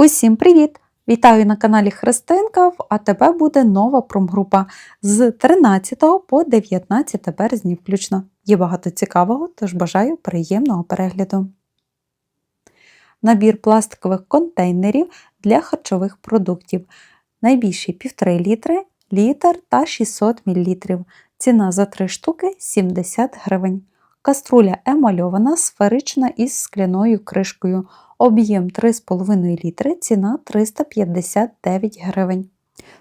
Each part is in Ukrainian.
Усім привіт! Вітаю на каналі Христинка. В АТБ буде нова промгрупа з 13 по 19 березня включно. Є багато цікавого, тож бажаю приємного перегляду. Набір пластикових контейнерів для харчових продуктів. Найбільший 1,5 літри, літр та 600 мл. Ціна за 3 штуки 70 гривень. Каструля емальована, сферична із скляною кришкою. Об'єм 3,5 літри, ціна 359 гривень.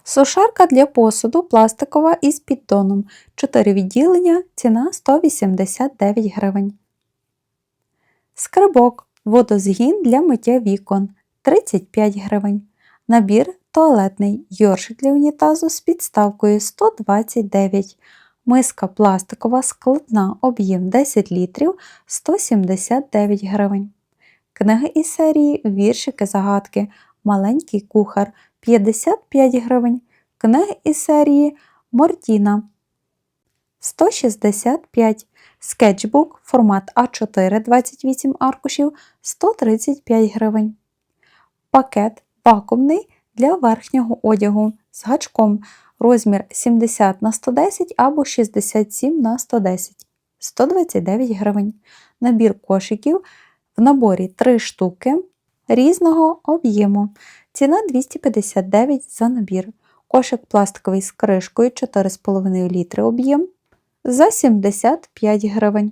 Сушарка для посуду пластикова із піддоном. 4 відділення, ціна 189 гривень. Скрибок. Водозгін для миття вікон 35 гривень. Набір туалетний йоршик для унітазу з підставкою 129 Миска пластикова складна об'єм 10 літрів 179 гривень. Книги із серії Віршики загадки Маленький кухар 55 гривень. Книги із серії Мортіна 165 Скетчбук формат А4 28 аркушів 135 гривень. Пакет вакуумний для верхнього одягу з гачком розмір 70 на 110 або 67 на 110 129 гривень. Набір кошиків в наборі 3 штуки різного об'єму. Ціна 259 за набір. Кошик пластиковий з кришкою 4,5 літри об'єм за 75 гривень.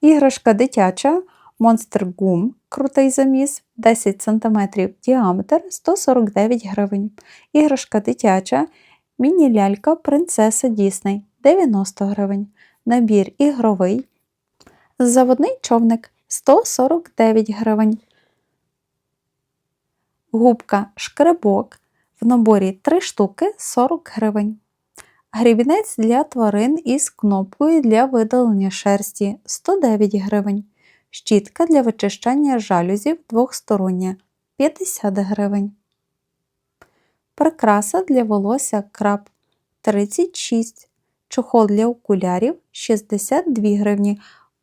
Іграшка дитяча Monster Gum крутий заміс 10 см діаметр 149 гривень. Іграшка дитяча міні-лялька Принцеса Дісней 90 гривень. Набір ігровий Заводний човник 149 гривень. Губка шкребок в наборі 3 штуки 40 гривень. Грібінець для тварин із кнопкою для видалення шерсті 109 гривень. Щітка для вичищання жалюзів двохстороння 50 гривень. Прикраса для волосся краб 36 Чохол для окулярів 62 гривні.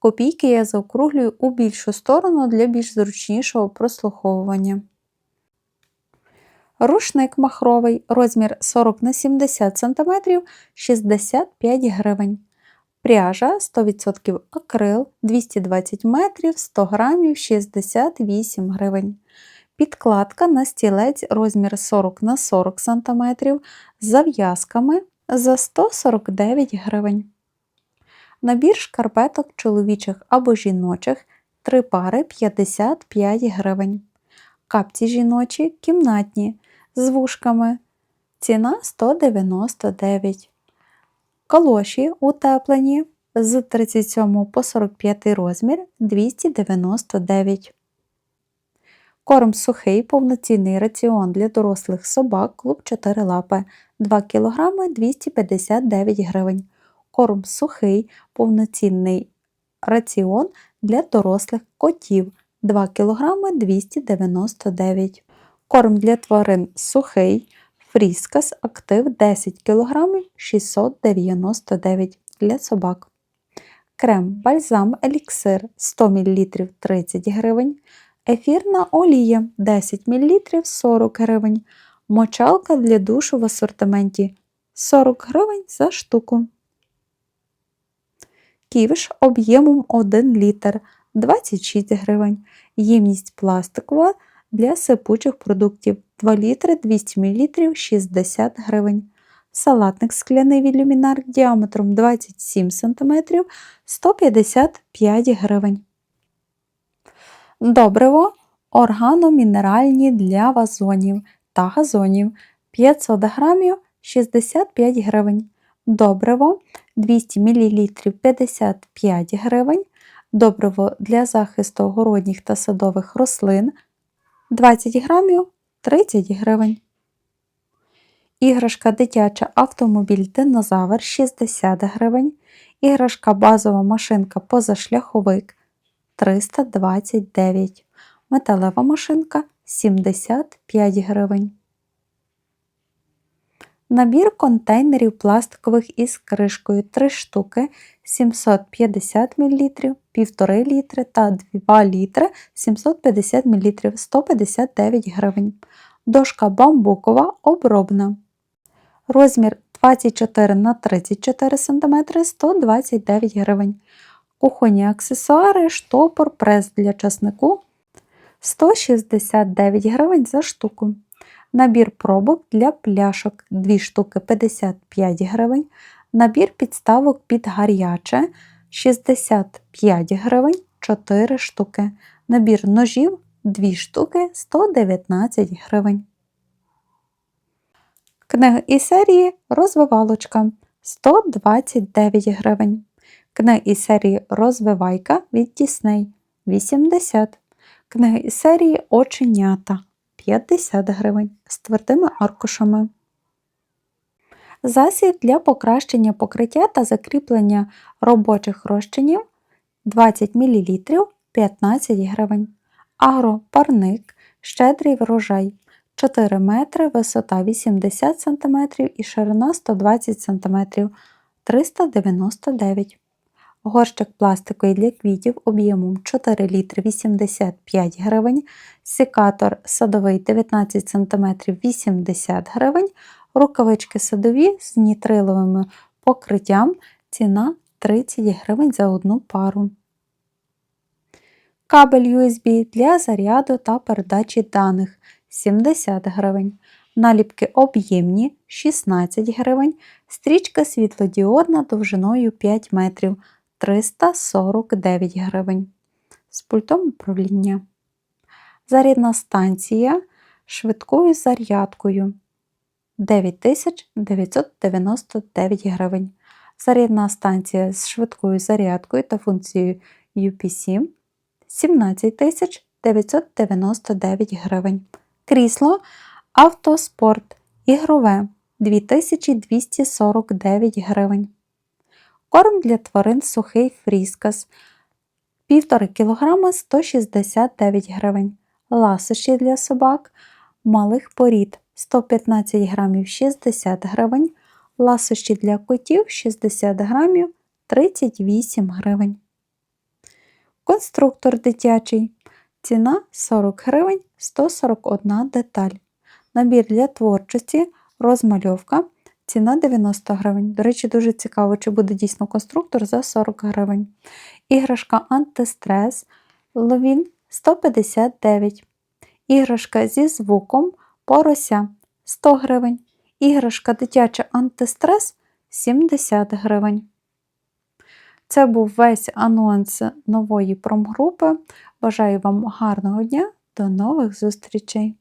Копійки я заокруглюю у більшу сторону для більш зручнішого прослуховування. Рушник махровий, розмір 40 на 70 см 65 гривень. Пряжа 100% акрил 220 метрів 100 грамів 68 гривень. Підкладка на стілець розмір 40 на 40 см з зав'язками за 149 гривень. Набір шкарпеток чоловічих або жіночих 3 пари 55 гривень. Капці жіночі кімнатні з вушками. Ціна 199 Калоші утеплені з 37 по 45 розмір 299 Корм сухий повноцінний раціон для дорослих собак клуб 4 лапи 2 кг 259 гривень корм сухий, повноцінний раціон для дорослих котів 2 кг 299 Корм для тварин сухий, фріскас актив 10 кг 699 для собак. Крем бальзам еліксир 100 мл 30 гривень. Ефірна олія 10 мл 40 гривень. Мочалка для душу в асортименті 40 гривень за штуку. Ківш об'ємом 1 літр 26 гривень. Ємність пластикова для сипучих продуктів 2 літри 200 мл 60 гривень. Салатник скляний від люмінар діаметром 27 см 155 гривень. Добриво органомінеральні для вазонів та газонів 500 грамів 65 гривень. Добриво 200 мл 55 гривень, добриво для захисту огородніх та садових рослин 20 грамів 30 гривень. Іграшка дитяча автомобіль динозавр 60 гривень. Іграшка базова машинка позашляховик 329 Металева машинка 75 гривень. Набір контейнерів пластикових із кришкою 3 штуки 750 мл, 1,5 літри та 2 літри 750 мл 159 гривень. Дошка бамбукова обробна. Розмір 24 на 34 см 129 гривень. Кухонні аксесуари, штопор, прес для часнику 169 гривень за штуку. Набір пробок для пляшок 2 штуки 55 гривень. Набір підставок під гаряче 65 гривень 4 штуки. Набір ножів 2 штуки 119 гривень. Книги із серії Розвивалочка 129 гривень. Книги із серії Розвивайка від Дісней 80. Книги із серії Оченята 50 гривень з твердими аркушами. Засіб для покращення покриття та закріплення робочих розчинів 20 мл 15 гривень. Агропарник щедрий врожай 4 метри, висота 80 см і ширина 120 см 399 Горщик пластиковий для квітів об'ємом 4 літри 85 гривень, секатор садовий 19 см 80 гривень, рукавички садові з нітриловим покриттям, ціна 30 гривень за одну пару. Кабель USB для заряду та передачі даних 70 гривень. Наліпки об'ємні 16 гривень, стрічка світлодіодна довжиною 5 метрів 349 гривень. З пультом управління. Зарядна станція швидкою зарядкою 9999 гривень. Зарядна станція з швидкою зарядкою та функцією UPC 17999 гривень. Крісло Автоспорт ігрове 2249 гривень. Корм для тварин сухий фріскас 1,5 кг 169 гривень. Ласощі для собак малих порід 115 грамів 60 гривень. Ласощі для котів 60 грамів 38 гривень. Конструктор дитячий. Ціна 40 гривень 141 деталь. Набір для творчості, розмальовка. Ціна 90 гривень. До речі, дуже цікаво, чи буде дійсно конструктор за 40 гривень. Іграшка антистрес Ловін 159. Іграшка зі звуком порося 100 гривень. Іграшка дитяча антистрес 70 гривень. Це був весь анонс нової промгрупи. Бажаю вам гарного дня, до нових зустрічей!